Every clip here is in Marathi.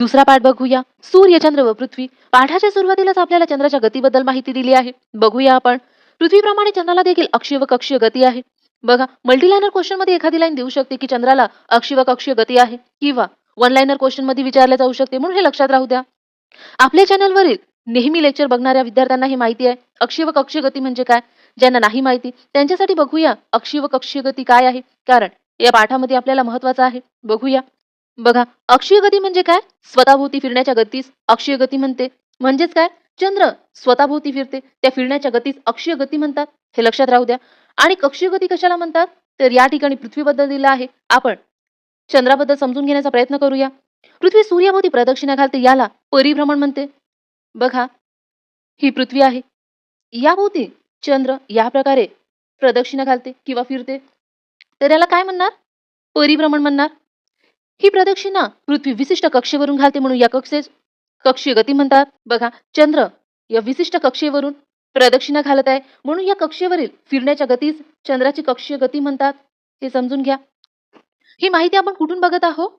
दुसरा पाठ बघूया. सूर्य चंद्र व पृथ्वी. पाठाच्या सुरुवातीलाच आपल्याला चंद्राच्या गतीबद्दल माहिती दिली आहे. बघूया आपण. पृथ्वीप्रमाणे चंद्राला देखील अक्षीय व कक्षीय गती आहे. बघा मल्टीलायनर क्वेश्चनमध्ये एखादी लाईन देऊ शकते की चंद्राला अक्षीय व कक्षीय गती आहे किंवा वन लाईनर क्वेश्चनमध्ये विचारले जाऊ शकते म्हणून हे लक्षात राहू द्या. आपल्या चॅनलवरील नेहमी लेक्चर बघणाऱ्या विद्यार्थ्यांना ही माहिती आहे. अक्षीय व कक्षीय गती म्हणजे काय? ज्यांना नाही माहिती त्यांच्यासाठी बघूया अक्षीय व कक्षीय गती काय आहे. कारण या पाठामध्ये आपल्याला महत्वाचं आहे. बघूया. बघा अक्षीय गती म्हणजे काय? स्वतःभोवती फिरण्याच्या गतीस अक्षीय गती म्हणते. म्हणजेच काय? चंद्र स्वतःभोवती फिरते. त्या फिरण्याच्या गतीस अक्षीय गती म्हणतात. हे लक्षात राहू द्या. आणि कक्षीय गती कशाला म्हणतात? तर या ठिकाणी पृथ्वीबद्दल दिलं आहे. आपण चंद्राबद्दल समजून घेण्याचा प्रयत्न करूया. पृथ्वी सूर्याभोवती प्रदक्षिणा घालते याला परिभ्रमण म्हणते. बघा ही पृथ्वी आहे. याभोवती चंद्र या प्रकारे प्रदक्षिणा घालते किंवा फिरते. तर याला काय म्हणणार? परिभ्रमण म्हणणार. ही प्रदक्षिणा पृथ्वी विशिष्ट कक्षेवरून घालते म्हणून या कक्षेस कक्षीय गती म्हणतात. बघा चंद्र या विशिष्ट कक्षेवरून प्रदक्षिणा घालत आहे. म्हणून या कक्षेवरील फिरण्याच्या गतीस चंद्राची कक्षीय गती म्हणतात. हे समजून घ्या. ही माहिती आपण कुठून बघत आहोत?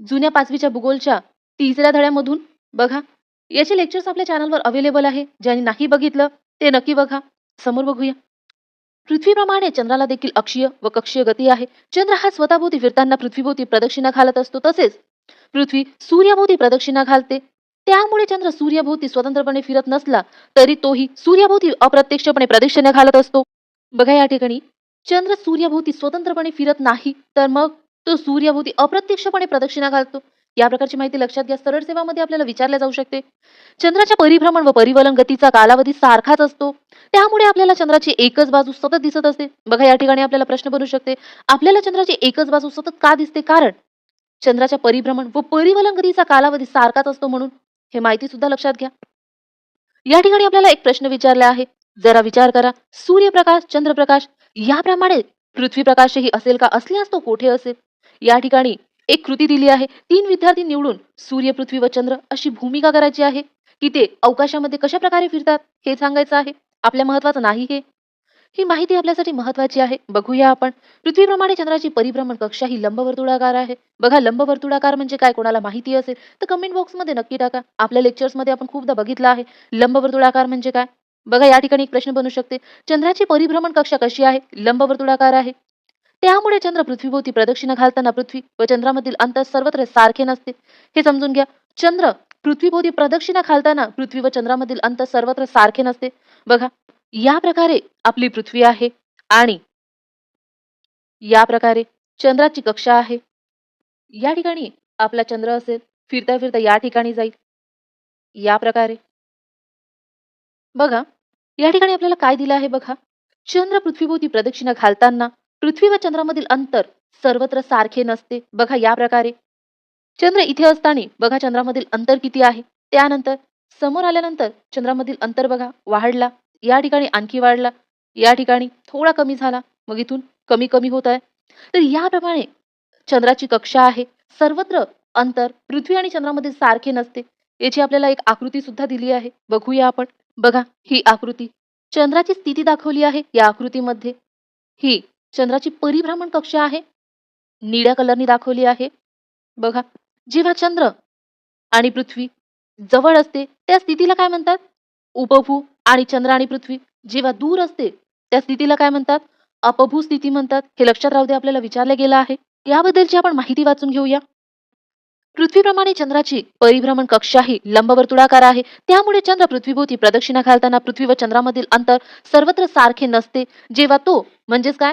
जुन्या पाचवीच्या भूगोलच्या तिसऱ्या धड्यामधून. बघा याचे लेक्चर्स आपल्या चॅनलवर अवेलेबल आहे. ज्यांनी नाही बघितलं ते नक्की बघा. समोर बघूया. पृथ्वीप्रमाणे चंद्राला देखील अक्षीय व कक्षीय गती आहे. चंद्र हा स्वतःभोवती फिरताना पृथ्वीभोवती प्रदक्षिणा घालत असतो तसेच पृथ्वी सूर्याभोवती प्रदक्षिणा घालते. त्यामुळे चंद्र सूर्याभोवती स्वतंत्रपणे फिरत नसला तरी तोही सूर्याभोवती अप्रत्यक्षपणे प्रदक्षिणा घालत असतो. बघा या ठिकाणी चंद्र सूर्याभोवती स्वतंत्रपणे फिरत नाही तर मग तो सूर्याभोवती अप्रत्यक्षपणे प्रदक्षिणा घालतो. या प्रकारची माहिती लक्षात घ्या. सरळ सेवामध्ये आपल्याला विचारल्या जाऊ शकते. चंद्राच्या परिभ्रमण व परिवलन गतीचा कालावधी सारखाच असतो. त्यामुळे आपल्याला चंद्राची एकच बाजू सतत दिसत असते. बघा या ठिकाणी आपल्याला प्रश्न बनू शकते. आपल्याला चंद्राची एकच बाजू सतत का दिसते? कारण चंद्राच्या परिभ्रमण व परिवलन गतीचा कालावधी सारखाच असतो म्हणून हे माहिती सुद्धा लक्षात घ्या. या ठिकाणी आपल्याला एक प्रश्न विचारला आहे. जरा विचार करा. सूर्यप्रकाश चंद्रप्रकाश याप्रमाणे पृथ्वी प्रकाशही असेल का? असल्यास तो कोठे असेल? या ठिकाणी एक कृती दिली आहे. तीन विद्यार्थी निवडून सूर्य पृथ्वी व चंद्र अशी भूमिका करायची आहे की ते अवकाशामध्ये कशा प्रकारे फिरतात हे सांगायचं आहे? आपल्या महत्वाचं नाही हे. ही माहिती आपल्यासाठी महत्वाची आहे. बघूया आपण. पृथ्वीप्रमाणे चंद्राची परिभ्रमण कक्षा ही लंबवर्तुळाकार आहे. बघा लंबवर्तुळाकार म्हणजे काय? कोणाला माहिती असेल तर कमेंट बॉक्समध्ये नक्की टाका. आपल्या लेक्चर्समध्ये आपण खूपदा बघितलं आहे. लंबवर्तुळाकार म्हणजे काय? बघा या ठिकाणी एक प्रश्न बनू शकते. चंद्राची परिभ्रमण कक्षा कशी आहे? लंबवर्तुळाकार आहे. त्यामुळे चंद्र पृथ्वीभोवती प्रदक्षिणा घालताना पृथ्वी व चंद्रामधील अंतर सर्वत्र सारखे नसते. हे समजून घ्या. चंद्र पृथ्वीभोवती प्रदक्षिणा घालताना पृथ्वी व चंद्रामधील अंतर सर्वत्र सारखे नसते. बघा या प्रकारे आपली पृथ्वी आहे आणि या प्रकारे चंद्राची कक्षा आहे. या ठिकाणी आपला चंद्र असेल फिरता फिरता या ठिकाणी जाईल. या प्रकारे. बघा या ठिकाणी आपल्याला काय दिलं आहे बघा? चंद्र पृथ्वीभोवती प्रदक्षिणा घालताना पृथ्वी व चंद्रामधील अंतर सर्वत्र सारखे नसते. बघा या प्रकारे. चंद्र इथे असताना बघा चंद्रामधील अंतर किती आहे. त्यानंतर समोर आल्यानंतर चंद्रामधील अंतर बघा वाढला. या ठिकाणी आणखी वाढला. या ठिकाणी थोडा कमी झाला. मग इथून कमी कमी होत आहे. तर याप्रमाणे चंद्राची कक्षा आहे. सर्वत्र अंतर पृथ्वी आणि चंद्रामध्ये सारखे नसते. याची आपल्याला एक आकृती सुद्धा दिली आहे. बघूया आपण. बघा ही आकृती. चंद्राची स्थिती दाखवली आहे या आकृतीमध्ये. ही चंद्राची परिभ्रमण कक्षा आहे. निळ्या कलरनी दाखवली आहे. बघा जेव्हा चंद्र आणि पृथ्वी जवळ असते त्या स्थितीला काय म्हणतात? उपभू आणि चंद्र आणि पृथ्वी. जेव्हा दूर असते त्या स्थितीला काय म्हणतात? अपभू स्थिती म्हणतात. हे लक्षात राहू दे आपल्याला विचारलं गेलं आहे. याबद्दलची आपण माहिती वाचून घेऊया. पृथ्वीप्रमाणे चंद्राची परिभ्रमण कक्षा ही लंबवर्तुळाकार आहे. त्यामुळे चंद्र पृथ्वीभोवती प्रदक्षिणा घालताना पृथ्वी व चंद्रामधील अंतर सर्वत्र सारखे नसते. जेव्हा तो म्हणजेच काय?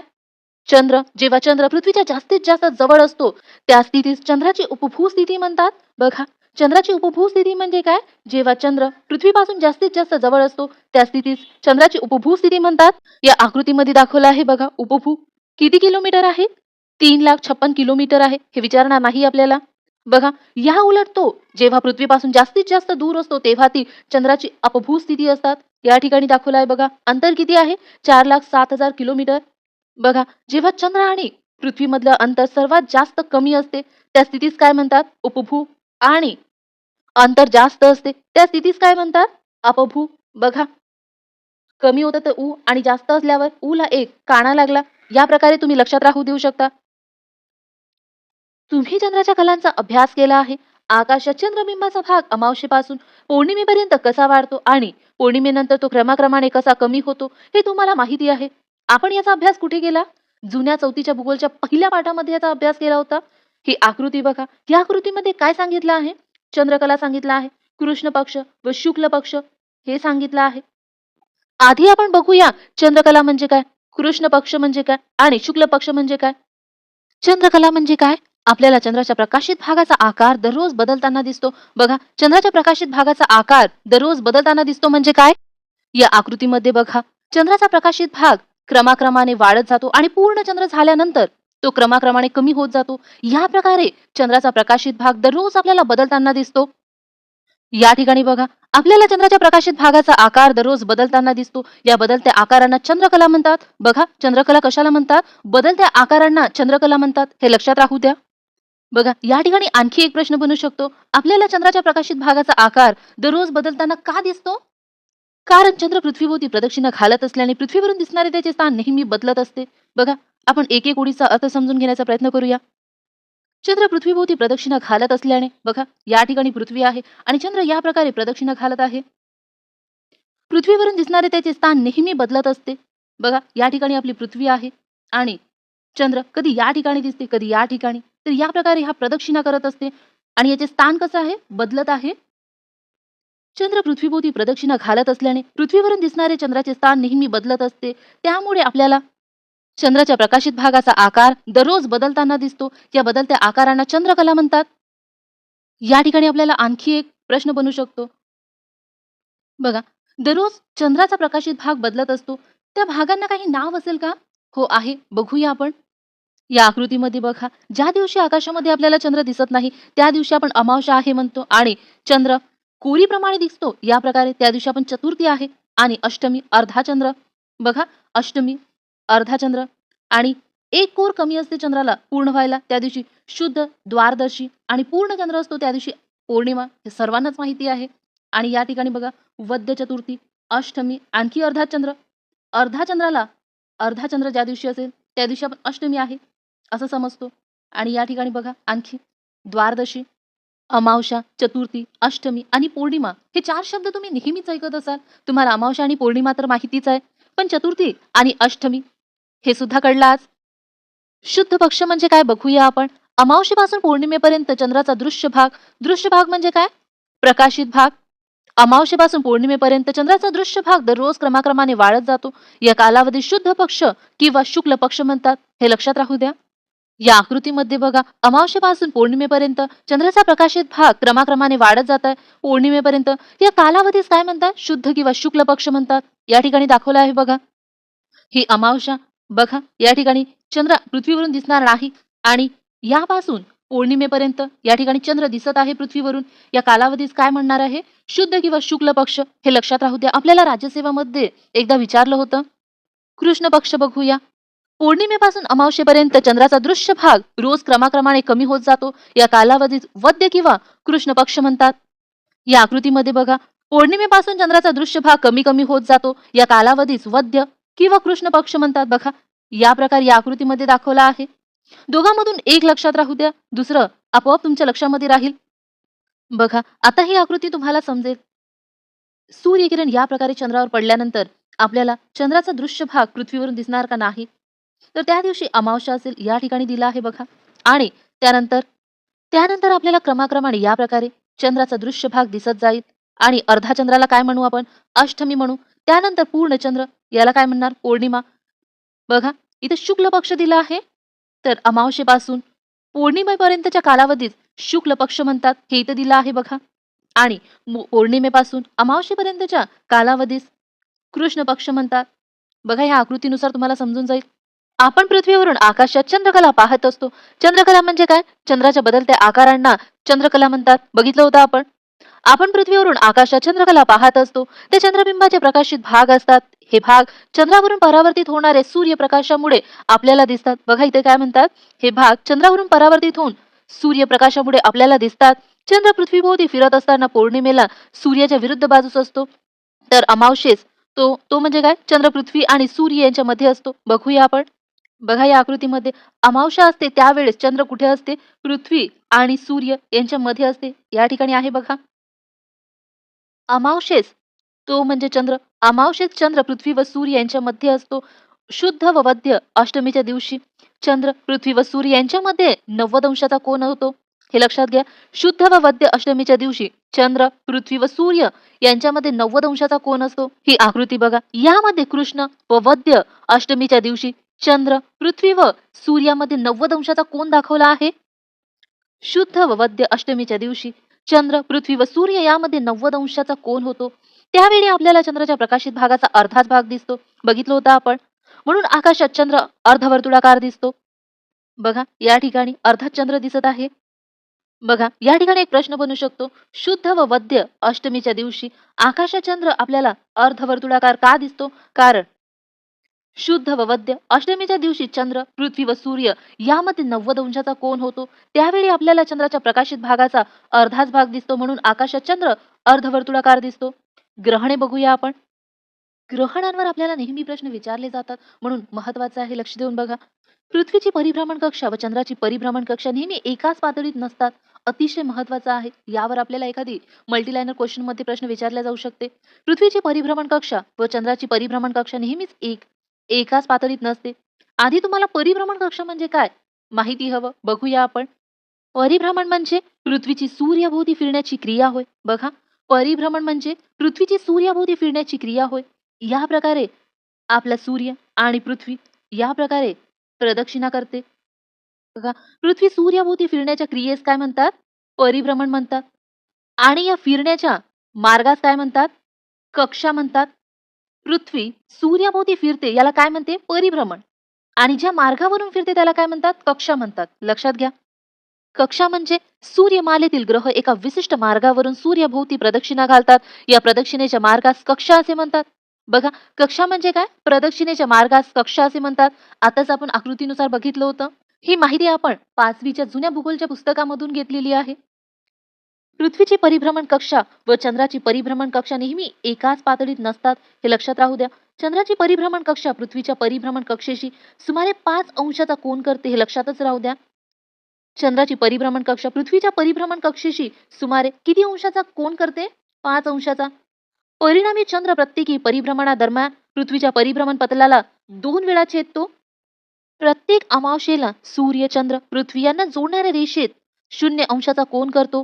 चंद्र जेव्हा चंद्र पृथ्वीच्या जास्तीत जास्त जवळ असतो त्या स्थितीस चंद्राची उपभू स्थिती म्हणतात. बघा चंद्राची उपभू स्थिती म्हणजे काय? जेव्हा चंद्र पृथ्वीपासून जास्तीत जास्त जवळ असतो त्या स्थितीस चंद्राची उपभू स्थिती म्हणतात. या आकृतीमध्ये दाखवलं आहे बघा उपभू किती किलोमीटर आहे? तीन लाख छप्पन किलोमीटर आहे हे विचारणार नाही आपल्याला. बघा या उलट तो जेव्हा पृथ्वीपासून जास्तीत जास्त दूर असतो तेव्हा ती चंद्राची अपभू स्थिती असतात. या ठिकाणी दाखवलं आहे बघा अंतर किती आहे? चार लाख सात हजार किलोमीटर. बघा जेव्हा चंद्र आणि पृथ्वीमधलं अंतर सर्वात जास्त कमी असते त्या स्थितीस काय म्हणतात? उपभू आणि अंतर जास्त असते त्या स्थितीस काय म्हणतात? अपभू. बघा. कमी होतं तर ऊ आणि जास्त असल्यावर ऊ ला एक काना लागला. या प्रकारे तुम्ही लक्षात राहू देऊ शकता. तुम्ही चंद्राच्या कलांचा अभ्यास केला आहे. आकाशात चंद्रबिंबाचा भाग अमावशेपासून पौर्णिमेपर्यंत कसा वाढतो आणि पौर्णिमेनंतर तो क्रमाक्रमाने कसा कमी होतो हे तुम्हाला माहिती आहे. आपण याचा अभ्यास कुठे केला? जुन्या चौथीच्या भूगोलच्या पहिल्या पाठामध्ये याचा अभ्यास केला होता. ही आकृती बघा. या आकृतीमध्ये काय सांगितलं आहे? चंद्रकला सांगितलं आहे. कृष्ण पक्ष व शुक्ल पक्ष हे सांगितलं आहे. आधी आपण बघूया चंद्रकला म्हणजे काय? कृष्ण पक्ष म्हणजे काय? आणि शुक्ल पक्ष म्हणजे काय? चंद्रकला म्हणजे काय? आपल्याला चंद्राच्या प्रकाशित भागाचा आकार दररोज बदलताना दिसतो. बघा चंद्राच्या प्रकाशित भागाचा आकार दररोज बदलताना दिसतो म्हणजे काय? या आकृतीमध्ये बघा. चंद्राचा प्रकाशित भाग क्रमाक्रमाने वाढत जातो आणि पूर्ण चंद्र झाल्यानंतर तो क्रमाक्रमाने कमी होत जातो. या प्रकारे चंद्राचा प्रकाशित भाग दररोज आपल्याला बदलताना दिसतो. या ठिकाणी बघा आपल्याला चंद्राच्या प्रकाशित भागाचा आकार दररोज बदलताना दिसतो. या बदलत्या आकारांना चंद्रकला म्हणतात. बघा चंद्रकला कशाला म्हणतात? बदलत्या आकारांना चंद्रकला म्हणतात. हे लक्षात राहू द्या. बघा या ठिकाणी आणखी एक प्रश्न बनू शकतो. आपल्याला चंद्राच्या प्रकाशित भागाचा आकार दररोज बदलताना का दिसतो? कारण चंद्र पृथ्वीभोवती प्रदक्षिणा घालत असल्याने पृथ्वीवरून दिसणारे त्याचे स्थान नेहमी बदलत असते. बघा आपण एक एक ओळीचा अर्थ समजून घेण्याचा प्रयत्न करूया. चंद्र पृथ्वीभोवती प्रदक्षिणा घालत असल्याने बघा या ठिकाणी पृथ्वी आहे आणि चंद्र या प्रकारे प्रदक्षिणा घालत आहे. पृथ्वीवरून दिसणारे त्याचे स्थान नेहमी बदलत असते. बघा या ठिकाणी आपली पृथ्वी आहे आणि चंद्र कधी या ठिकाणी दिसते कधी या ठिकाणी. तर या प्रकारे हा प्रदक्षिणा करत असते आणि याचे स्थान कसं आहे? बदलत आहे. चंद्र पृथ्वीभोवती प्रदक्षिणा घालत असल्याने पृथ्वीवरून दिसणारे चंद्राचे स्थान नेहमी बदलत असते. त्यामुळे आपल्याला चंद्राच्या प्रकाशित भागाचा आकार दररोज बदलताना दिसतो. या बदलत्या आकारांना चंद्रकला म्हणतात. या ठिकाणी आपल्याला आणखी एक प्रश्न बनू शकतो. बघा दररोज चंद्राचा प्रकाशित भाग बदलत असतो. त्या भागांना काही नाव असेल का? हो आहे. बघूया आपण. या आकृतीमध्ये बघा ज्या दिवशी आकाशामध्ये आपल्याला चंद्र दिसत नाही त्या दिवशी आपण अमावशा आहे म्हणतो आणि चंद्र कोरीप्रमाणे दिसतो. या प्रकारे त्या दिवशी आपण चतुर्थी आहे आणि अष्टमी अर्धा चंद्र बघा अष्टमी अर्धा चंद्र आणि एक कोर कमी असते चंद्राला पूर्ण व्हायला त्या दिवशी शुद्ध द्वारदर्शी आणि पूर्ण चंद्र असतो त्या दिवशी पौर्णिमा हे सर्वांनाच माहिती आहे. आणि या ठिकाणी बघा वद्य चतुर्थी अष्टमी आणखी अर्धा चंद्र अर्धा चंद्राला अर्धा चंद्र ज्या दिवशी असेल त्या दिवशी आपण अष्टमी आहे असं समजतो. आणि या ठिकाणी बघा आणखी द्वारदशी अमावस्या चतुर्थी अष्टमी आणि पौर्णिमा हे चार शब्द तुम्ही नेहमीच ऐकत असाल. तुम्हाला अमावस्या आणि पौर्णिमा तर माहितीच आहे. पण चतुर्थी आणि अष्टमी हे सुद्धा कळलं आज. शुद्ध पक्ष म्हणजे काय बघूया आपण. अमावस्येपासून पौर्णिमेपर्यंत चंद्राचा दृश्य भाग. दृश्य भाग म्हणजे काय? प्रकाशित भाग. अमावस्येपासून पौर्णिमेपर्यंत चंद्राचा दृश्य भाग दररोज क्रमाक्रमाने वाढत जातो. या कालावधीत शुद्ध पक्ष किंवा शुक्ल पक्ष म्हणतात. हे लक्षात राहू द्या. या आकृतीमध्ये बघा अमावशेपासून पौर्णिमेपर्यंत चंद्राचा प्रकाशित भाग क्रमाक्रमाने वाढत जात आहे पौर्णिमेपर्यंत या कालावधीस काय म्हणतात? शुद्ध किंवा शुक्ल पक्ष म्हणतात. या ठिकाणी दाखवलं आहे बघा. ही अमावस्या बघा या ठिकाणी चंद्र पृथ्वीवरून दिसणार नाही आणि यापासून पौर्णिमेपर्यंत या ठिकाणी चंद्र दिसत आहे पृथ्वीवरून. या कालावधीस काय म्हणणार आहे? शुद्ध किंवा शुक्ल पक्ष हे लक्षात राहू द्या. आपल्याला राज्यसेवामध्ये एकदा विचारलं होतं. कृष्ण पक्ष बघूया. पौर्णिमेपासून अमावशेपर्यंत चंद्राचा दृश्य भाग रोज क्रमाक्रमाने कमी होत जातो. या कालावधीत वद्य किंवा कृष्ण पक्ष म्हणतात. या आकृतीमध्ये बघा पौर्णिमेपासून चंद्राचा दृश्य भाग कमी कमी होत जातो. या कालावधीस वद्य किंवा कृष्ण पक्ष म्हणतात बघा. या प्रकारे या आकृतीमध्ये दाखवला आहे. दोघांमधून एक लक्षात राहू द्या दुसरं आपोआप तुमच्या लक्षामध्ये राहील. बघा आता ही आकृती तुम्हाला समजेल. सूर्यकिरण या प्रकारे चंद्रावर पडल्यानंतर आपल्याला चंद्राचा दृश्य भाग पृथ्वीवरून दिसणार का नाही? तर त्या दिवशी अमावस्या असेल या ठिकाणी दिला आहे बघा. आणि त्यानंतर त्यानंतर आपल्याला क्रमाक्रमाने या प्रकारे चंद्राचा दृश्य भाग दिसत जाईल. आणि अर्धा चंद्राला काय म्हणू आपण? अष्टमी म्हणू. त्यानंतर पूर्ण चंद्र याला काय म्हणणार? पौर्णिमा. बघा इथे शुक्ल पक्ष दिला आहे. तर अमावस्येपासून पौर्णिमेपर्यंतच्या कालावधीत शुक्ल पक्ष म्हणतात. हे इथं दिलं आहे बघा. आणि पौर्णिमेपासून अमावस्येपर्यंतच्या कालावधीस कृष्ण पक्ष म्हणतात. बघा ह्या आकृतीनुसार तुम्हाला समजून जाईल. आपण पृथ्वीवरून आकाशात चंद्रकला पाहत असतो. चंद्रकला म्हणजे काय? चंद्राच्या बदलत्या आकारांना चंद्रकला म्हणतात. बघितलं होतं आपण? आपण पृथ्वीवरून आकाशात चंद्रकला पाहत असतो. ते चंद्रबिंबाचे प्रकाशित भाग असतात. हे भाग चंद्रावरून परावर्तित होणारे सूर्यप्रकाशामुळे आपल्याला दिसतात. बघा इथे काय म्हणतात? हे भाग चंद्रावरून परावर्तित होऊन सूर्यप्रकाशामुळे आपल्याला दिसतात. चंद्र पृथ्वीभोवती फिरत असताना पौर्णिमेला सूर्याच्या विरुद्ध बाजूस असतो. तर अमावशेस तो तो म्हणजे काय? चंद्र पृथ्वी आणि सूर्य यांच्या मध्ये असतो. बघूया आपण. बघा या आकृतीमध्ये अमावस्या असते त्यावेळेस चंद्र कुठे असते? पृथ्वी आणि सूर्य यांच्या मध्ये असते. या ठिकाणी आहे बघा. अमावशेस तो म्हणजे चंद्र. अमावशेस चंद्र पृथ्वी व सूर्य यांच्या मध्ये असतो. शुद्ध व वद्य अष्टमीच्या दिवशी चंद्र पृथ्वी व सूर्य यांच्यामध्ये नव्वद अंशाचा कोण होतो. हे लक्षात घ्या. शुद्ध व वद्य अष्टमीच्या दिवशी चंद्र पृथ्वी व सूर्य यांच्यामध्ये नव्वद अंशाचा कोण असतो. ही आकृती बघा. यामध्ये कृष्ण व वद्य अष्टमीच्या दिवशी चंद्र पृथ्वी व सूर्यामध्ये नव्वद अंशाचा कोण दाखवला आहे? शुद्ध व वद्य अष्टमीच्या दिवशी चंद्र पृथ्वी व सूर्य यामध्ये नव्वद अंशाचा कोण होतो. त्यावेळी आपल्याला चंद्राच्या प्रकाशित भागाचा अर्धाच भाग दिसतो. बघितलं होतं आपण. म्हणून आकाशात चंद्र अर्धवर्तुळाकार दिसतो. बघा या ठिकाणी अर्धा चंद्र दिसत आहे. बघा या ठिकाणी एक प्रश्न बनू शकतो. शुद्ध व वद्य अष्टमीच्या दिवशी आकाशात चंद्र आपल्याला अर्धवर्तुळाकार का दिसतो? कारण शुद्ध व वद्य अष्टमीच्या दिवशी चंद्र पृथ्वी व सूर्य यामध्ये नव्वद अंशाचा कोण होतो. त्यावेळी आपल्याला चंद्राच्या प्रकाशित भागाचा अर्धाच भाग दिसतो म्हणून आकाशात चंद्र अर्धवर्तुळाकार दिसतो. ग्रहणे बघूया आपण. ग्रहणांवर आपल्याला नेहमी प्रश्न विचारले जातात. म्हणून महत्वाचं आहे लक्ष देऊन बघा. पृथ्वीची परिभ्रमण कक्षा व चंद्राची परिभ्रमण कक्षा नेहमी एकाच पातळीत नसतात. अतिशय महत्वाचं आहे. यावर आपल्याला एखादी मल्टीलायनर क्वेश्चनमध्ये प्रश्न विचारला जाऊ शकते. पृथ्वीची परिभ्रमण कक्षा व चंद्राची परिभ्रमण कक्षा नेहमीच एक एकाच पातळीत नसते. आधी तुम्हाला परिभ्रमण कक्षा म्हणजे काय? माहिती हवं. बघूया आपण. परिभ्रमण म्हणजे पृथ्वीची सूर्याभोवती फिरण्याची क्रिया होय. बघा. परिभ्रमण म्हणजे पृथ्वीची सूर्याभोवती फिरण्याची क्रिया होय. या प्रकारे आपला सूर्य आणि पृथ्वी या प्रकारे प्रदक्षिणा करते. बघा. पृथ्वी सूर्याभोवती फिरण्याच्या क्रियेस काय म्हणतात? परिभ्रमण म्हणतात. आणि या फिरण्याच्या मार्गास काय म्हणतात? कक्षा म्हणतात. पृथ्वी सूर्याभोवती फिरते याला काय म्हणते? परिभ्रमण. आणि ज्या मार्गावरून फिरते त्याला काय म्हणतात? कक्षा म्हणतात. लक्षात घ्या. कक्षा म्हणजे सूर्यमालेतील ग्रह एका विशिष्ट मार्गावरून सूर्याभोवती प्रदक्षिणा घालतात. या प्रदक्षिणेच्या मार्गास कक्षा असे म्हणतात. बघा कक्षा म्हणजे काय? प्रदक्षिणेच्या मार्गास कक्षा असे म्हणतात. आताच आपण आकृतीनुसार बघितलं होतं. ही माहिती आपण पाचवीच्या जुन्या भूगोलच्या पुस्तकामधून घेतलेली आहे. पृथ्वीची परिभ्रमण कक्षा व चंद्राची परिभ्रमण कक्षा नेहमी एकाच पातळीत नसतात हे लक्षात राहू द्या. चंद्राची परिभ्रमण कक्षा पृथ्वीच्या परिभ्रमण कक्षेशी सुमारे पाच अंशाचा कोण करते हे लक्षातच राहू द्या. चंद्राची परिभ्रमण कक्षा पृथ्वीच्या परिभ्रमण कक्षेशी सुमारे किती अंशाचा कोण करते? पाच अंशाचा. परिणामी चंद्र प्रत्येकी परिभ्रमणादरम्यान पृथ्वीच्या परिभ्रमण पतलाला दोन वेळा छेदतो. प्रत्येक अमावशेला सूर्य चंद्र पृथ्वी यांना जोडणाऱ्या रेषेत शून्य अंशाचा कोण करतो.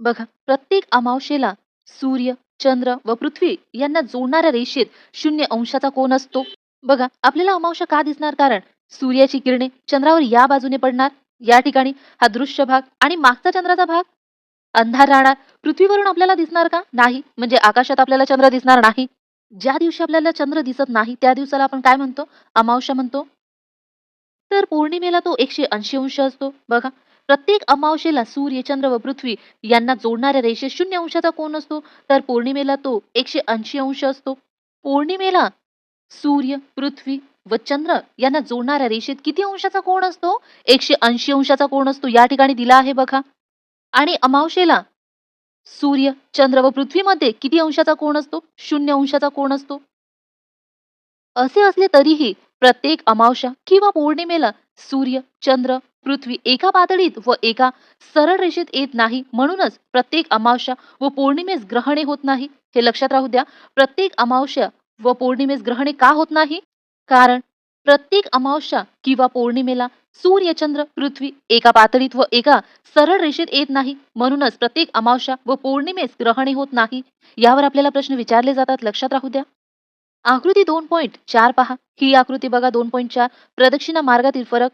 बघा प्रत्येक अमावशेला सूर्य चंद्र व पृथ्वी यांना जोडणाऱ्या रेषेत शून्य अंशाचा कोण असतो. बघा आपल्याला अमावस्या का दिसणार? कारण सूर्याची किरणे चंद्रावर या बाजूने पडणार. या ठिकाणी हा दृश्य भाग आणि मागचा चंद्राचा भाग. अंधार राहणार. पृथ्वीवरून आपल्याला दिसणार का? नाही. म्हणजे आकाशात आपल्याला चंद्र दिसणार नाही. ज्या दिवशी आपल्याला चंद्र दिसत नाही त्या दिवसाला आपण काय म्हणतो? अमावस्या म्हणतो. तर पौर्णिमेला तो एकशे ऐंशी अंश असतो. बघा प्रत्येक अमावशेला सूर्य चंद्र व पृथ्वी यांना जोडणाऱ्या रेषेत शून्य अंशाचा कोण असतो. तर पौर्णिमेला तो एकशे ऐंशी अंश असतो. पौर्णिमेला सूर्य पृथ्वी व चंद्र यांना जोडणाऱ्या रेषेत किती अंशाचा कोण असतो? एकशे ऐंशी अंशाचा कोण असतो. या ठिकाणी दिला आहे बघा. आणि अमावशेला सूर्य चंद्र व पृथ्वीमध्ये किती अंशाचा कोण असतो? शून्य अंशाचा कोण असतो. असे असले तरीही प्रत्येक अमावशा किंवा पौर्णिमेला सूर्य चंद्र पृथ्वी एका पातळीत व एका सरळ रेषेत येत नाही म्हणूनच प्रत्येक अमावस्या व पौर्णिमेस ग्रहणे होत नाही. हे लक्षात राहू द्या प्रत्येक अमावस्या व पौर्णिमेस ग्रहणे का होत नाही? कारण प्रत्येक अमावस्या किंवा पौर्णिमेला सूर्य चंद्र पृथ्वी एका पातळीत व एका सरळ रेषेत येत नाही म्हणूनच प्रत्येक अमावस्या व पौर्णिमेस ग्रहणे होत नाही. यावर आपल्याला प्रश्न विचारले जातात लक्षात राहू द्या. आकृती दोन पॉईंट चार पहा. ही आकृती बघा दोन पॉईंट चार. प्रदक्षिणा मार्गातील फरक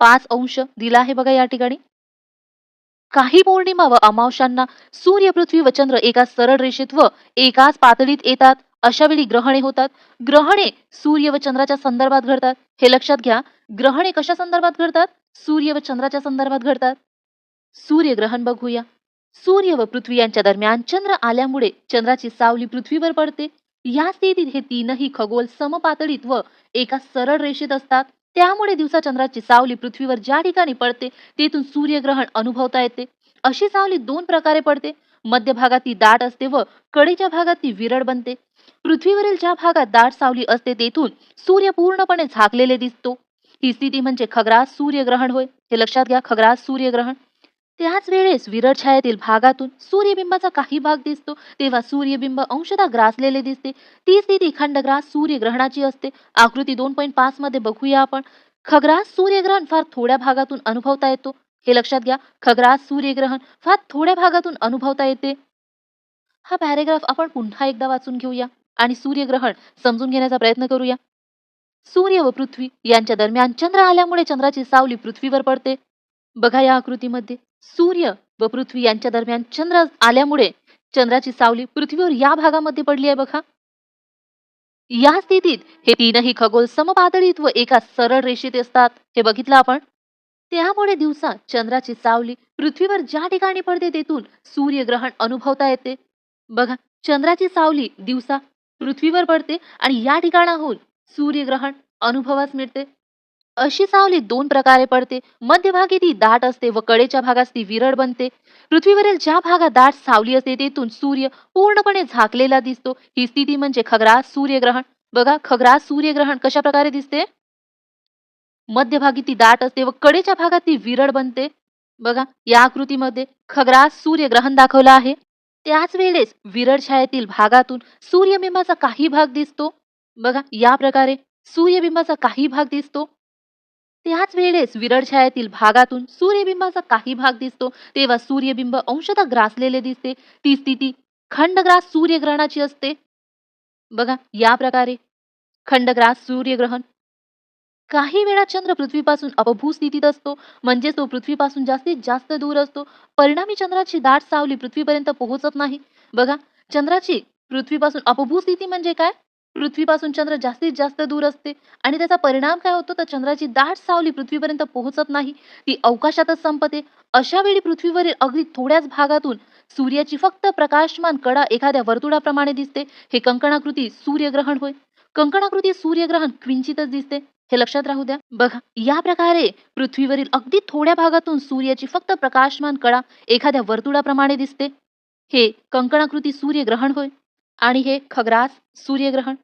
पाच अंश दिला आहे बघा या ठिकाणी. काही पौर्णिमा व अमावशांना सूर्य पृथ्वी व चंद्र एका सरळ रेषेत व एकाच पातळीत येतात अशा वेळी ग्रहणे होतात. ग्रहणे सूर्य व चंद्राच्या संदर्भात घडतात. हे लक्षात घ्या ग्रहणे कशा संदर्भात घडतात? सूर्य व चंद्राच्या संदर्भात घडतात. सूर्यग्रहण बघूया. सूर्य व पृथ्वी यांच्या दरम्यान चंद्र आल्यामुळे चंद्राची सावली पृथ्वीवर पडते. या स्थितीत हे तीनही खगोल समपातळीत व एका सरळ रेषेत असतात. त्यामुळे दिवसा चंद्राची सावली पृथ्वीवर ज्या ठिकाणी पडते तेथून सूर्यग्रहण अनुभवता येते. अशी सावली दोन प्रकारे पडते. मध्य भागात ती दाट असते व कडेच्या भागात ती विरळ बनते. पृथ्वीवरील ज्या भागात दाट सावली असते तेथून सूर्य पूर्णपणे झाकलेले दिसतो. ही स्थिती म्हणजे खग्रास सूर्यग्रहण होय. हे लक्षात घ्या खग्रास सूर्यग्रहण. त्याच वेळेस विरळ छायातील भागातून सूर्यबिंबाचा काही भाग दिसतो. तेव्हा सूर्यबिंब अंशतः ग्रासलेले दिसते. ती स्थिती खंडग्रास सूर्यग्रहणाची असते. आकृती दोन पॉईंट पाच मध्ये बघूया आपण. खग्रास सूर्यग्रहण फार थोड्या भागातून अनुभवता येतो. हे लक्षात घ्या. खग्रास सूर्यग्रहण फार थोड्या भागातून अनुभवता येते. हा पॅरेग्राफ आपण पुन्हा एकदा वाचून घेऊया आणि सूर्यग्रहण समजून घेण्याचा प्रयत्न करूया. सूर्य व पृथ्वी यांच्या दरम्यान चंद्र आल्यामुळे चंद्राची सावली पृथ्वीवर पडते. बघा या आकृतीमध्ये. सूर्य व पृथ्वी यांच्या दरम्यान चंद्र आल्यामुळे चंद्राची सावली पृथ्वीवर या भागामध्ये पडली आहे बघा. या स्थितीत हे तीनही खगोल समपातळीत व एका सरळ रेषेत असतात. हे बघितलं आपण? त्यामुळे दिवसा चंद्राची सावली पृथ्वीवर ज्या ठिकाणी पडते तेथून सूर्यग्रहण अनुभवता येते. बघा चंद्राची सावली दिवसा पृथ्वीवर पडते आणि या ठिकाणाहून सूर्यग्रहण अनुभवास मिळते. अशी सावली दोन प्रकारे पडते. मध्यभागी ती दाट असते व कडेच्या भागात ती विरळ बनते. पृथ्वीवरील ज्या भागात दाट सावली असते तेथून सूर्य पूर्णपणे झाकलेला दिसतो. ही स्थिती म्हणजे खग्रास सूर्यग्रहण. बघा खग्रास सूर्यग्रहण कशा प्रकारे दिसते? मध्यभागी ती दाट असते व कडेच्या भागात ती विरळ बनते. बघा या आकृतीमध्ये खग्रास सूर्यग्रहण दाखवलं आहे. त्याच वेळेस विरळ छायेतील भागातून सूर्यबिंबाचा काही भाग दिसतो. बघा या प्रकारे सूर्यबिंबाचा काही भाग दिसतो. त्याच वेळेस विरळ छायातील भागातून सूर्यबिंबाचा काही भाग दिसतो. तेव्हा सूर्यबिंब अंशतः ग्रासलेले दिसते. ती स्थिती खंडग्रास सूर्यग्रहणाची असते. बघा या प्रकारे खंडग्रास सूर्यग्रहण. काही वेळा चंद्र पृथ्वीपासून अपभू स्थितीत असतो. म्हणजेच तो पृथ्वीपासून जास्तीत जास्त दूर असतो. परिणामी चंद्राची दाट सावली पृथ्वीपर्यंत पोहोचत नाही. बघा चंद्राची पृथ्वीपासून अपभू स्थिती म्हणजे काय? पृथ्वीपासून चंद्र जास्तीत जास्त दूर असते. आणि त्याचा परिणाम काय होतो? तर चंद्राची दाट सावली पृथ्वीपर्यंत पोहोचत नाही. ती अवकाशातच संपते. अशा वेळी पृथ्वीवरील अगदी थोड्याच भागातून सूर्याची फक्त प्रकाशमान कडा एखाद्या वर्तुळाप्रमाणे दिसते. हे कंकणाकृती सूर्यग्रहण होय. कंकणाकृती सूर्यग्रहण क्विंचितच दिसते. हे लक्षात राहू द्या. बघा या प्रकारे पृथ्वीवरील अगदी थोड्या भागातून सूर्याची फक्त प्रकाशमान कडा एखाद्या वर्तुळाप्रमाणे दिसते. हे कंकणाकृती सूर्यग्रहण होय. आणि हे खग्रास सूर्यग्रहण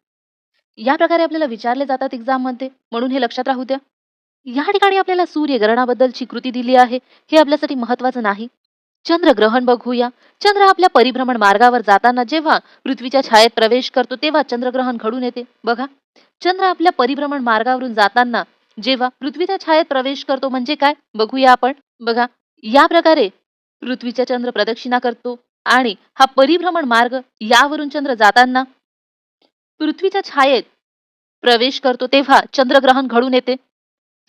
या प्रकारे आपल्याला विचारले जातात एक्झाममध्ये म्हणून हे लक्षात राहू द्या. या ठिकाणी आपल्याला सूर्यग्रहणाबद्दलची कृती दिली आहे हे आपल्यासाठी महत्वाचं नाही. चंद्रग्रहण बघूया. चंद्र आपल्या परिभ्रमण मार्गावर जाताना जेव्हा पृथ्वीच्या छायेत प्रवेश करतो तेव्हा चंद्रग्रहण घडून येते. बघा. चंद्र आपल्या परिभ्रमण मार्गावरून जाताना जेव्हा पृथ्वीच्या छायेत प्रवेश करतो म्हणजे काय? बघूया आपण. बघा. या प्रकारे पृथ्वीच्या चंद्र प्रदक्षिणा करतो. आणि हा परिभ्रमण मार्ग यावरून चंद्र जाताना पृथ्वीच्या छायेत प्रवेश करतो तेव्हा चंद्रग्रहण घडून येते.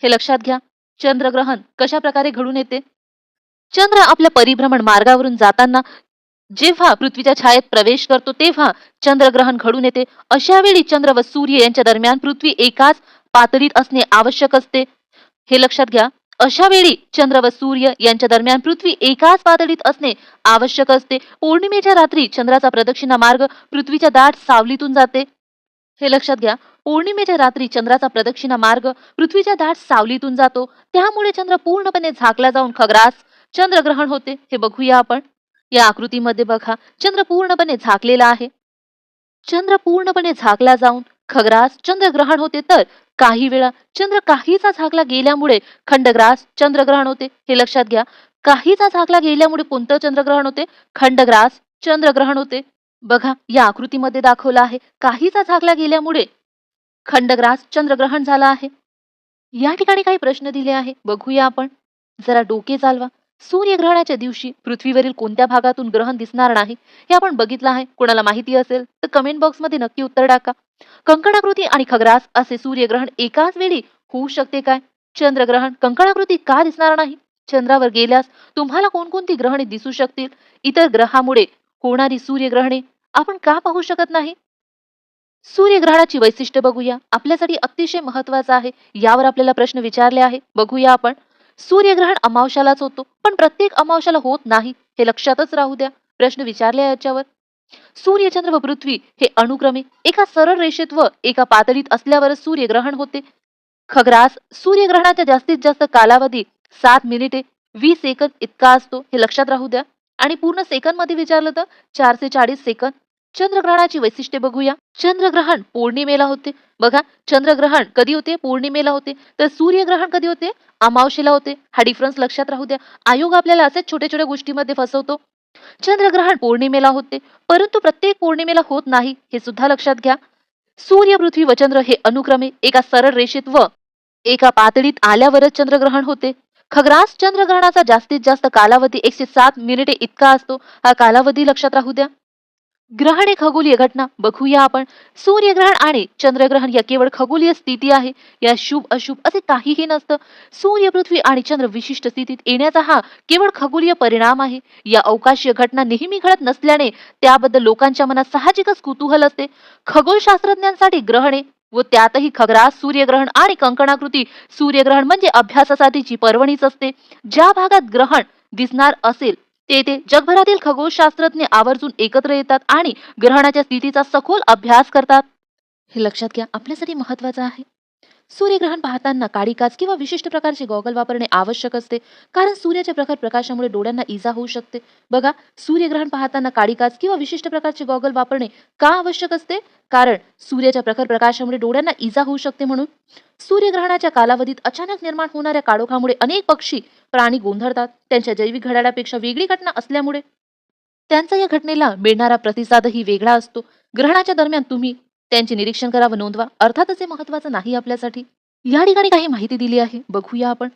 हे लक्षात घ्या चंद्रग्रहण कशा प्रकारे घडून येते? चंद्र आपल्या परिभ्रमण मार्गावरून जाताना जेव्हा पृथ्वीच्या छायेत प्रवेश करतो तेव्हा चंद्रग्रहण घडून येते. अशा वेळी चंद्र व सूर्य यांच्या दरम्यान पृथ्वी एकाच पातळीत असणे आवश्यक असते. हे लक्षात घ्या अशा वेळी चंद्र व सूर्य यांच्या दरम्यान पृथ्वी एकाच पातळीत असणे आवश्यक असते. पौर्णिमेच्या रात्री चंद्राचा प्रदक्षिणा मार्ग पृथ्वीच्या दाट सावलीतून जाते. हे लक्षात घ्या पौर्णिमेच्या रात्री चंद्राचा प्रदक्षिणा मार्ग पृथ्वीच्या दाट सावलीतून जातो. त्यामुळे चंद्र पूर्णपणे झाकला जाऊन खग्रास चंद्रग्रहण होते. हे बघूया आपण. या आकृतीमध्ये बघा चंद्र पूर्णपणे झाकलेला आहे. चंद्र पूर्णपणे झाकला जाऊन खग्रास चंद्रग्रहण होते. तर काही वेळा चंद्र काहीचा झाकला गेल्यामुळे खंडग्रास चंद्रग्रहण होते. हे लक्षात घ्या. काहीचा झाकला गेल्यामुळे कोणतं चंद्रग्रहण होते? खंडग्रास चंद्रग्रहण होते. बघा या आकृतीमध्ये दाखवलं आहे. काहीचा झाकला गेल्यामुळे खंडग्रास चंद्रग्रहण झालं आहे. या ठिकाणी काही प्रश्न दिले आहे. बघूया आपण. जरा डोके चालवा. सूर्यग्रहणाच्या दिवशी पृथ्वीवरील कोणत्या भागातून ग्रहण दिसणार नाही हे आपण बघितलं आहे. कोणाला माहिती असेल तर कमेंट बॉक्समध्ये नक्की उत्तर टाका. कंकणाकृती आणि खग्रास असे सूर्यग्रहण एकाच वेळी होऊ शकते काय? चंद्रग्रहण कंकणाकृती का दिसणार नाही? चंद्रावर गेल्यास तुम्हाला कोणकोणती ग्रहणे दिसू शकतील? इतर ग्रहामुळे होणारी सूर्यग्रहणे आपण का पाहू शकत नाही? सूर्यग्रहणाची वैशिष्ट्य बघूया. आपल्यासाठी अतिशय महत्वाचं आहे. यावर आपल्याला प्रश्न विचारले आहे. बघूया आपण. सूर्यग्रहण अमावशालाच होतो. पण प्रत्येक अमावशाला होत नाही हे लक्षातच राहू द्या. प्रश्न विचारले याच्यावर. सूर्यचंद्र व पृथ्वी हे अनुक्रमे एका सरळ रेषेत व एका पातळीत असल्यावरच सूर्यग्रहण होते. खग्रास सूर्यग्रहणाचा जास्तीत जास्त कालावधी सात मिनिटे वीस सेकंद इतका असतो हे लक्षात राहू द्या. आणि पूर्ण सेकंदमध्ये विचारलं तर चारशे चाळीस सेकंद चंद्रग्रहणाची वैशिष्ट्ये बघूया. चंद्रग्रहण पौर्णिमेला होते. बघा चंद्रग्रहण कधी होते? पौर्णिमेला होते. तर सूर्यग्रहण कधी होते? अमावशेला होते. हा डिफरन्स लक्षात राहू द्या. आयोग आपल्याला असेच छोट्या छोट्या गोष्टीमध्ये फसवतो. चंद्रग्रहण पौर्णिमेला होते. परंतु प्रत्येक पौर्णिमेला होत नाही हे सुद्धा लक्षात घ्या. सूर्य पृथ्वी व चंद्र हे अनुक्रमे एका सरळ रेषेत व एका पातळीत आल्यावरच चंद्रग्रहण होते. खग्रास चंद्रग्रहणाचा जास्तीत जास्त कालावधी एकशे सात मिनिटे इतका असतो. हा कालावधी लक्षात राहू द्या. ग्रहण खगोलीय घटना. बघूया आपण. सूर्यग्रहण आणि चंद्रग्रहण या केवळ खगोलीय स्थिती आहे. या शुभ अशुभ असे काहीही नसतं. सूर्य पृथ्वी आणि चंद्र विशिष्ट स्थितीत येण्याचा हा केवळ खगोलीय परिणाम आहे. या अवकाशीय घटना नेहमी घडत नसल्याने त्याबद्दल लोकांच्या मनात साहजिकच कुतूहल असते. खगोलशास्त्रज्ञांसाठी ग्रहणे व त्यातही खग्रास सूर्यग्रहण आणि कंकणाकृती. सूर्यग्रहण म्हणजे अभ्यासासाठीची पर्वणीच असते. ज्या भागात ग्रहण दिसणार असेल तेथे जगभरातील खगोलशास्त्रज्ञ आवर्जून एकत्र येतात आणि ग्रहणाच्या स्थितीचा सखोल अभ्यास करतात. हे लक्षात घ्या आपल्यासाठी महत्वाचं आहे. सूर्यग्रहण पाहताना काळी काच किंवा विशिष्ट प्रकारचे गॉगल वापरणे आवश्यक असते कारण सूर्याच्या प्रखर प्रकाशामुळे डोळ्यांना इजा होऊ शकते. बघा सूर्यग्रहण पाहताना काळी काच किंवा विशिष्ट प्रकारचे गॉगल वापरणे का आवश्यक असते? कारण सूर्याच्या प्रखर प्रकाशामुळे डोळ्यांना इजा होऊ शकते म्हणून. सूर्यग्रहणाच्या कालावधीत अचानक निर्माण होणाऱ्या काळोखामुळे अनेक पक्षी प्राणी गोंधळतात. त्यांच्या जैविक घड्याळापेक्षा वेगळी घटना असल्यामुळे त्यांचा या घटनेला मिळणारा प्रतिसादही वेगळा असतो. ग्रहणाच्या दरम्यान तुम्ही त्यांचे निरीक्षण करा व नोंदवा. अर्थातच हे महत्वाचं नाही आपल्यासाठी. या ठिकाणी काही माहिती दिली आहे. बघूया आपण.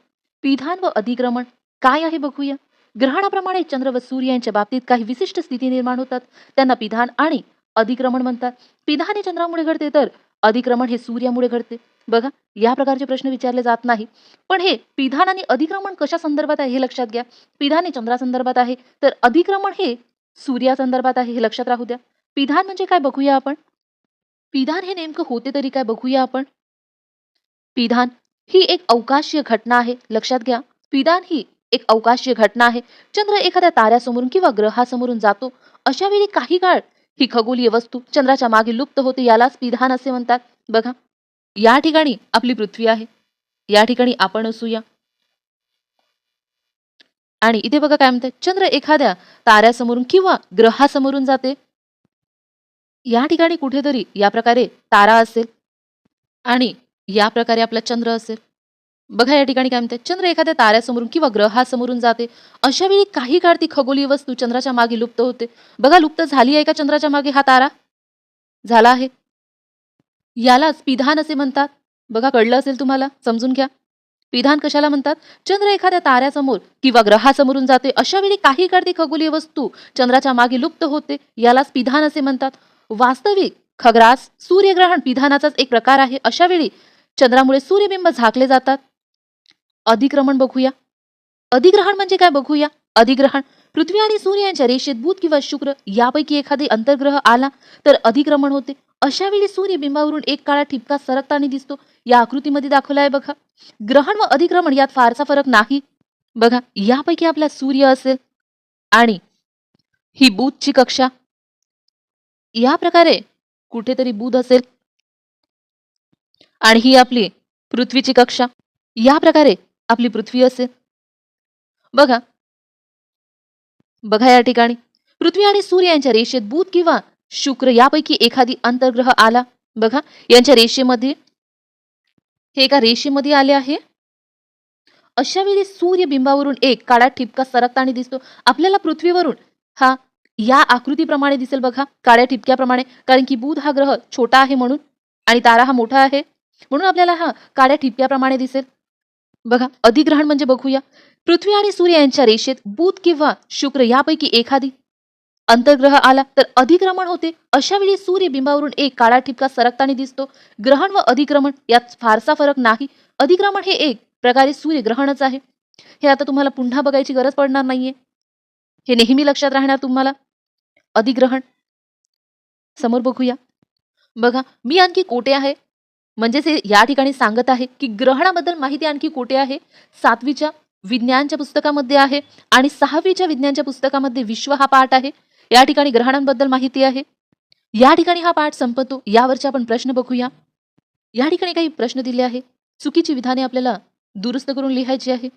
पिधान व अधिक्रमण काय आहे बघूया. ग्रहणाप्रमाणे चंद्र व सूर्य यांच्या बाबतीत काही विशिष्ट स्थिती निर्माण होतात. त्यांना पिधान आणि अधिक्रमण म्हणतात. पिधान हे चंद्रामुळे घडते तर अधिक्रमण हे सूर्यामुळे घडते. बघा या प्रकारचे प्रश्न विचारले जात नाही. पण हे पिधान आणि अधिक्रमण कशा संदर्भात आहे हे लक्षात घ्या. पिधान हे चंद्रासंदर्भात आहे. तर अधिक्रमण हे सूर्यासंदर्भात आहे हे लक्षात राहू द्या. पिधान म्हणजे काय बघूया आपण? पिधान हे नेमकं होते तरी काय बघूया आपण? पिधान ही एक अवकाशीय घटना आहे लक्षात घ्या. पिधान ही एक अवकाशीय घटना आहे. चंद्र एखाद्या ताऱ्यासमोरून किंवा ग्रहासमोरून जातो. अशा वेळी काही काळ ही खगोलीय वस्तू चंद्राच्या मागे लुप्त होते यालाच पिधान असे म्हणतात. बघा या ठिकाणी आपली पृथ्वी आहे. या ठिकाणी आपण असूया. आणि इथे बघा काय म्हणतात चंद्र एखाद्या ताऱ्यासमोरून किंवा ग्रहासमोरून जाते. या ठिकाणी कुठेतरी या प्रकारे तारा असेल. आणि या प्रकारे आपला चंद्र असेल. बघा या ठिकाणी काय म्हणतात चंद्र एखाद्या ताऱ्यासमोरून किंवा ग्रहासमोरून जाते. अशा वेळी काही काळ ती खगोलीय वस्तू चंद्राच्या मागे लुप्त होते. बघा लुप्त झाली आहे का चंद्राच्या मागे हा तारा? झाला आहे. यालाच पिधान असे म्हणतात. बघा कळलं असेल तुम्हाला? समजून घ्या. पिधान कशाला म्हणतात? चंद्र एखाद्या ताऱ्यासमोर किंवा ग्रहासमोरून जाते. अशा वेळी काही गर्दी खगोलीय वस्तू चंद्राच्या मागे लुप्त होते. यालाच पिधान असे म्हणतात. वास्तविक खग्रास सूर्यग्रहण पिधानाचाच एक प्रकार आहे. अशा वेळी चंद्रामुळे सूर्यबिंब झाकले जातात. अधिक्रमण बघूया. अधिग्रहण म्हणजे काय बघूया? अधिग्रहण पृथ्वी आणि सूर्य यांच्या रेषेत बुध किंवा शुक्र यापैकी एखादे अंतर्ग्रह आला तर अधिक्रमण होते. अशा वेळी सूर्यबिंबावरून एक काळा ठिपका सरकताना दिसतो. या आकृतीमध्ये दाखवला आहे बघा. ग्रहण व अधिक्रमण यात फारसा फरक नाही. बघा यापैकी आपला सूर्य असेल आणि ही बुधची कक्षा. या प्रकारे कुठेतरी बुध असेल आणि ही आपली पृथ्वीची कक्षा. या प्रकारे आपली पृथ्वी असेल. बघा. बघा या ठिकाणी. पृथ्वी आणि सूर्य यांच्या रेषेत बुध किंवा शुक्र यापैकी एखादी अंतर्ग्रह आला. बघा यांच्या रेषेमध्ये हे एका रेषेमध्ये आले आहे. अशा वेळी सूर्यबिंबावरून एक काळा ठिपका सरकताना दिसतो. आपल्याला पृथ्वीवरून हा या आकृतीप्रमाणे दिसेल बघा काळ्या ठिपक्याप्रमाणे. कारण की बुध हा ग्रह छोटा आहे म्हणून आणि तारा हा मोठा आहे. म्हणून आपल्याला हा काळ्या ठिपक्याप्रमाणे दिसेल. बघा अधिग्रहण म्हणजे बघूया. पृथ्वी आणि सूर्य यांच्या रेषेत बुध किंवा शुक्र यापैकी एखादी अंतर्ग्रह आला तर अधिक्रमण होते. अशा वेळी सूर्यबिंबावरून एक काळा ठिपका सरकताना दिसतो. ग्रहण व अधिक्रमण यात फारसा फरक नाही. अधिक्रमण हे एक प्रकारे सूर्यग्रहणच आहे. हे आता तुम्हाला पुन्हा बघायची गरज पडणार नाहीये. हे नेहमी लक्षात राहणार तुम्हाला. अधिग्रहण. समोर बघूया. बघा मी आणखी कोठे आहे? म्हणजेच हे या ठिकाणी सांगत आहे की ग्रहणाबद्दल माहिती आणखी कोठे आहे? सातवीच्या विज्ञानच्या पुस्तकामध्ये आहे आणि सहावीच्या विज्ञानच्या पुस्तकामध्ये विश्व हा पाठ आहे. या ठिकाणी ग्रहणांबद्दल माहिती आहे? या ठिकाणी हा पाठ संपतो. यावरचे आपण प्रश्न बघूया. या ठिकाणी काही प्रश्न दिले आहे चुकीची विधाने आपल्याला दुरुस्त करून लिहायची आहे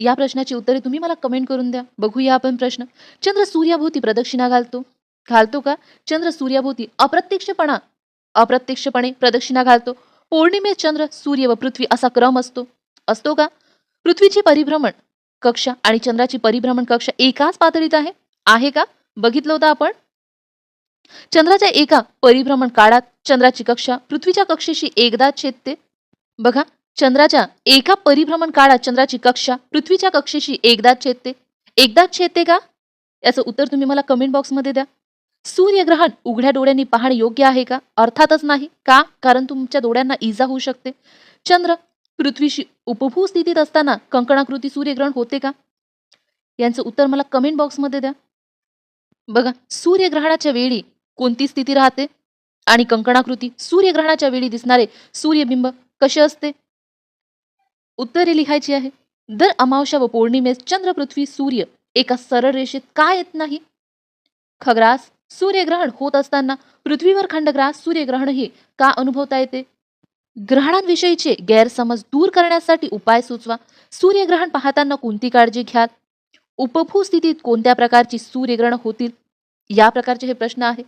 या प्रश्नाची उत्तरे तुम्ही मला कमेंट करून द्या. बघूया आपण प्रश्न. चंद्र सूर्याभोवती प्रदक्षिणा घालतो. घालतो का? चंद्र सूर्याभोवती अप्रत्यक्षपणा अप्रत्यक्षपणे प्रदक्षिणा घालतो. पौर्णिमेत चंद्र सूर्य व पृथ्वी असा क्रम असतो. असतो का? पृथ्वीची परिभ्रमण कक्षा आणि चंद्राची परिभ्रमण कक्षा एकाच पातळीत आहे? आहे का? बघितलं होतं आपण? चंद्राच्या एका परिभ्रमण काळात चंद्राची कक्षा पृथ्वीच्या कक्षेशी एकदा छेदते. बघा चंद्राच्या एका परिभ्रमण काळात चंद्राची कक्षा पृथ्वीच्या कक्षेशी एकदा छेदते. एकदाच छेदते का? याचं उत्तर तुम्ही मला कमेंट बॉक्समध्ये द्या. सूर्यग्रहण उघड्या डोळ्यांनी पाहणे योग्य आहे का? अर्थातच नाही. का? कारण तुमच्या डोळ्यांना इजा होऊ शकते. चंद्र पृथ्वीशी उपभू स्थितीत असताना कंकणाकृती सूर्यग्रहण होते का? यांचं उत्तर मला कमेंट बॉक्समध्ये द्या. बघा सूर्यग्रहणाच्या वेळी कोणती स्थिती राहते? आणि कंकणाकृती सूर्यग्रहणाच्या वेळी दिसणारे सूर्यबिंब कसे असते? उत्तरे लिहायची आहे. दर अमावस्या व पौर्णिमेस चंद्र पृथ्वी सूर्य एका सरळ रेषेत का येत नाही? खग्रास सूर्यग्रहण होत असताना पृथ्वीवर खंडग्रास सूर्यग्रहण हे का अनुभवता येते? ग्रहणांविषयीचे गैरसमज दूर करण्यासाठी उपाय सुचवा. सूर्यग्रहण पाहताना कोणती काळजी घ्याल? उपभू स्थितीत कोणत्या प्रकारची सूर्यग्रहण होतील या प्रकारचे हे प्रश्न आहे.